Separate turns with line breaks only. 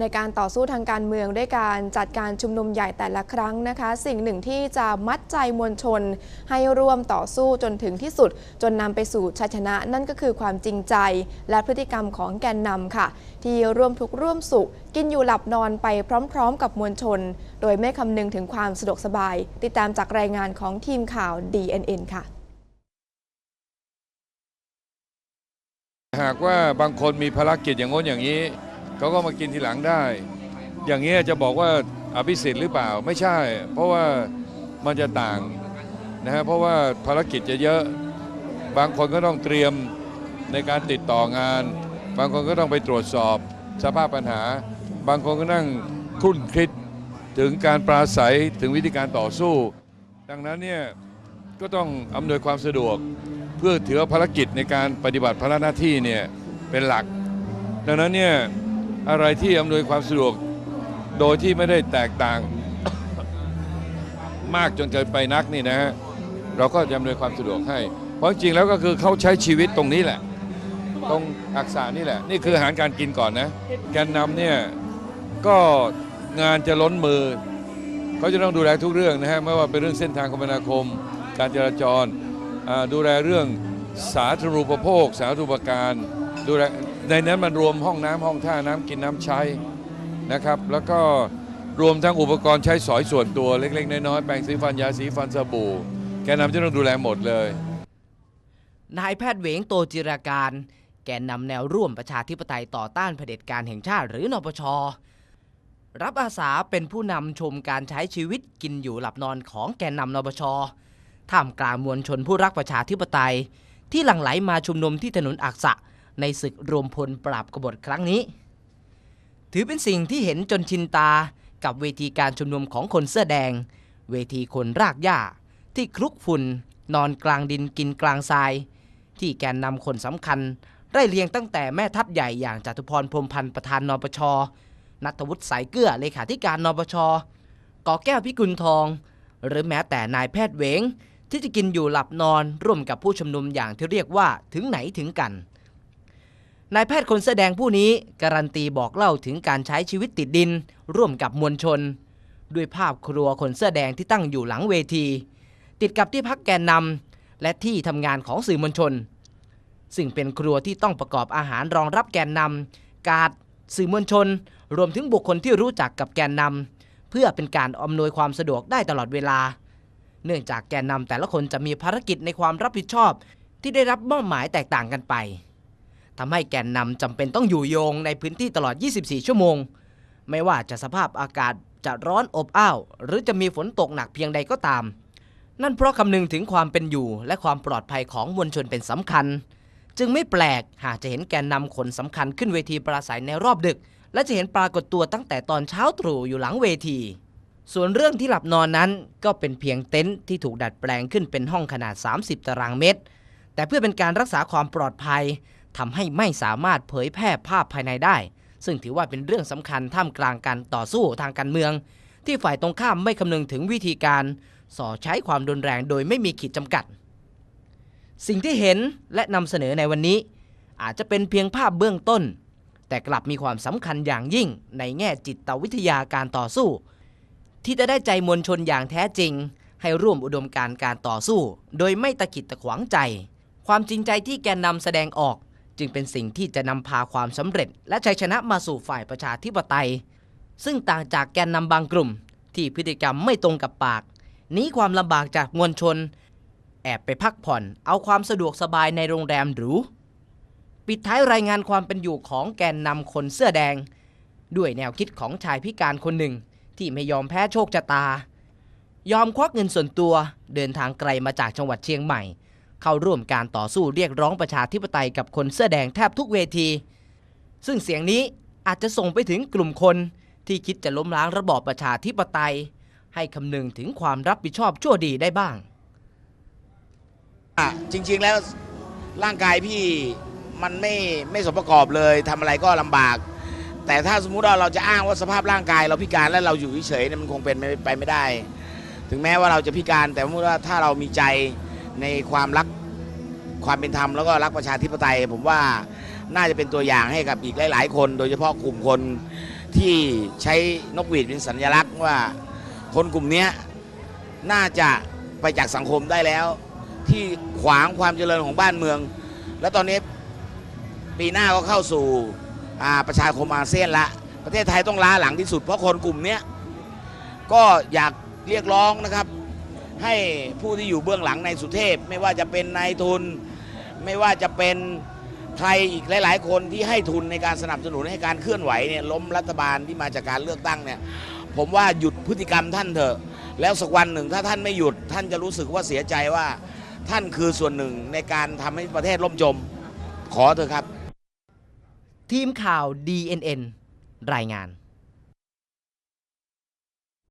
ในการต่อสู้ทางการเมืองด้วยการจัดการชุมนุมใหญ่แต่ละครั้งนะคะ สิ่งหนึ่งที่จะมัดใจมวลชน ให้ร่วมต่อสู้จนถึงที่สุด จนนำไปสู่ชัยชนะ นั่นก็คือความจริงใจ และพฤติกรรมของแกนนำค่ะ ที่ร่วมทุกร่วมสุข กินอยู่หลับนอนไปพร้อมๆ กับมวลชน โดยไม่คำนึงถึงความสะดวกสบาย ติดตามจากรายงานของทีมข่าว DNN ค่ะ
หากว่าบางคนมีภารกิจอย่างโน้นอย่างนี้ เขาก็มากินทีหลังได้ อย่างนี้ยจะบอกว่าอภิสิทธิ์หรือเปล่าไม่ใช่ เพราะว่ามันจะต่างนะฮะเพราะว่าภารกิจจะเยอะบางคนก็ต้องเตรียมในการติดต่องาน บางคนก็ต้องไปตรวจสอบสภาพปัญหา บางคนก็นั่งครุ่นคิดถึงการปราศัยถึงวิธีการต่อสู้ ดังนั้นเนี่ยก็ต้องอำนวยความสะดวกเพื่อถือว่าภารกิจในการปฏิบัติภาระหน้าที่เนี่ยเป็นหลัก ดังนั้นเนี่ย อะไรที่อำนวยความสะดวกโดยที่ไม่ได้แตกต่าง มากจนเกินไปนักนี่นะฮะเราก็จะอำนวยความสะดวกให้ เพราะจริงๆแล้วก็คือเขาใช้ชีวิตตรงนี้แหละ ตรงอักษานี่แหละ นี่คืออาหารการกินก่อนนะแกนนำเนี่ยก็งานจะล้นมือเขาจะต้องดูแลทุกเรื่องนะฮะไม่ว่าเป็นเรื่องเส้นทางคมนาคม การจราจรดูแลเรื่องสาธารณูปโภค สาธารณูปการ ดูแลในนั้นมันรวมห้องน้ำห้องท่าน้ำกินน้ำใช้นะครับ แล้วก็รวมทั้งอุปกรณ์ใช้สอยส่วนตัวเล็ก ๆ น้อยๆแปรงสีฟันยาสีฟันสบู่ แกนนำจะต้องดูแลหมดเลย
นายแพทย์เหวงโตจิราการ แกนนำแนวร่วมประชาธิปไตยต่อต้านเผด็จการแห่งชาติหรือนปช รับอาสาเป็นผู้นำชมการใช้ชีวิตกินอยู่หลับนอนของแกนนำนปชท่ามกลางมวลชนผู้รักประชาธิปไตย ที่หลั่งไหลมาชุมนุมที่ถนนอักษะ ในศึกรวมพลปราบกบฏครั้งนี้ ถือเป็นสิ่งที่เห็นจนชินตากับเวทีการชุมนุมของคนเสื้อแดง เวทีคนรากหญ้า ที่คลุกฝุ่น นอนกลางดินกินกลางทราย ที่แกนนำคนสำคัญไล่เรียงตั้งแต่แม่ทัพใหญ่อย่างจตุพรพรมพันธ์ประธานนปชนัทวุฒิสายเกลือเลขาธิการนปชกอแก้วพิกุลทอง หรือแม้แต่นายแพทย์เวงที่จะกินอยู่หลับนอนร่วมกับผู้ชุมนุมอย่างที่เรียกว่าถึงไหนถึงกัน นายแพทย์คนแสอแดงผู้นี้การันตีบอกเล่าถึงการใช้ชีวิตติดดิน ร่วมกับมวลชน ด้วยภาพครัวคนเสื้อแดงที่ตั้งอยู่หลังเวที ติดกับที่พักแกนนำและที่ทำงานของสื่อมวลชน ซึ่งเป็นครัวที่ต้องประกอบอาหารรองรับแกนนำการดสื่อมวลชน รวมถึงบุคคลที่รู้จักกับแกนนำเพื่อเป็นการอำนวยความสะดวกได้ตลอดเวลา เนื่องจากแกนนำแต่ละคนจะมีภารกิจในความรับผิดชอบ ที่ได้รับมอบหมายแตกต่างกันไป ทำให้แกนนำจำเป็นต้องอยู่โยงในพื้นที่ตลอด 24 ชั่วโมง ไม่ว่าจะสภาพอากาศจะร้อนอบอ้าว หรือจะมีฝนตกหนักเพียงใดก็ตาม นั่นเพราะคำนึงถึงความเป็นอยู่และความปลอดภัยของมวลชนเป็นสำคัญ จึงไม่แปลกหากจะเห็นแกนนำคนสำคัญขึ้นเวทีปราศัยในรอบดึก และจะเห็นปรากฏตัวตั้งแต่ตอนเช้าตรู่อยู่หลังเวที ส่วนเรื่องที่หลับนอนนั้นก็เป็นเพียงเต็นท์ที่ถูกดัดแปลงขึ้นเป็นห้องขนาด 30 ตารางเมตร แต่เพื่อเป็นการรักษาความปลอดภัย ทำให้ไม่สามารถเผยแพร่ภาพภายในได้ ซึ่งถือว่าเป็นเรื่องสำคัญท่ามกลางการต่อสู้ทางการเมือง ที่ฝ่ายตรงข้ามไม่คำนึงถึงวิธีการส่อใช้ความรุนแรงโดยไม่มีขีดจำกัด สิ่งที่เห็นและนำเสนอในวันนี้ อาจจะเป็นเพียงภาพเบื้องต้น แต่กลับมีความสำคัญอย่างยิ่งในแง่จิตวิทยาการต่อสู้ ที่จะได้ใจมวลชนอย่างแท้จริง ให้ร่วมอุดมการการต่อสู้ โดยไม่ตะกิดตะขวางใจ ความจริงใจที่แกนนำแสดงออก จึงเป็นสิ่งที่จะนำพาความสำเร็จ และชัยชนะมาสู่ฝ่ายประชาธิปไตย ซึ่งต่างจากแกนนำบางกลุ่ม ที่พฤติกรรมไม่ตรงกับปากหนีความลำบากจากมวลชน แอบไปพักผ่อน เอาความสะดวกสบายในโรงแรมหรูปิดท้ายรายงานความเป็นอยู่ของแกนนำคนเสื้อแดง ด้วยแนวคิดของชายพิการคนหนึ่ง ที่ไม่ยอมแพ้โชคชะตา ยอมควักเงินส่วนตัวเดินทางไกลมาจากจังหวัดเชียงใหม่ เข้าร่วมการต่อสู้เรียกร้องประชาธิปไตยกับคนเสื้อแดงแทบทุกเวที ซึ่งเสียงนี้อาจจะส่งไปถึงกลุ่มคนที่คิดจะล้มล้างระบอบประชาธิปไตย ให้คำนึงถึงความรับผิดชอบชั่วดีได้บ้าง
จริงๆแล้วร่างกายพี่มันไม่ไม่สมประกอบเลยทำอะไรก็ลำบาก แต่ถ้าสมมุติว่าเราจะอ้างว่าสภาพร่างกาย เราพิการและเราอยู่เฉยๆเนี่ยมันคงเป็นไปไปไม่ได้ ถึงแม้ว่าเราจะพิการแต่สมมติว่าถ้าเรามีใจ ในความรักความเป็นธรรมแล้วก็รักประชาธิปไตย ผมว่าน่าจะเป็นตัวอย่างให้กับอีกหลาย ๆ คน โดยเฉพาะกลุ่มคนที่ใช้นกหวีดเป็นสัญลักษณ์ว่าคนกลุ่มนี้น่าจะไปจากสังคมได้แล้ว ที่ขวางความเจริญของบ้านเมือง และตอนนี้ปีหน้าก็เข้าสู่อาประชาคมอาเซียนละ ประเทศไทยต้องล้าหลังที่สุดเพราะคนกลุ่มนี้ก็อยากเรียกร้องนะครับ ให้ผู้ที่อยู่เบื้องหลังในสุเทพ ไม่ว่าจะเป็นนายทุน ไม่ว่าจะเป็นใครอีกหลาย ๆ คนที่ให้ทุนในการสนับสนุนให้การเคลื่อนไหวเนี่ยล้มรัฐบาลที่มาจากการเลือกตั้งเนี่ยผมว่าหยุดพฤติกรรมท่านเถอะ แล้วสักวันหนึ่งถ้าท่านไม่หยุด ท่านจะรู้สึกว่าเสียใจว่าท่านคือส่วนหนึ่งในการทำให้ประเทศล่มจม ขอเถอะครับ
ทีมข่าว DNN รายงาน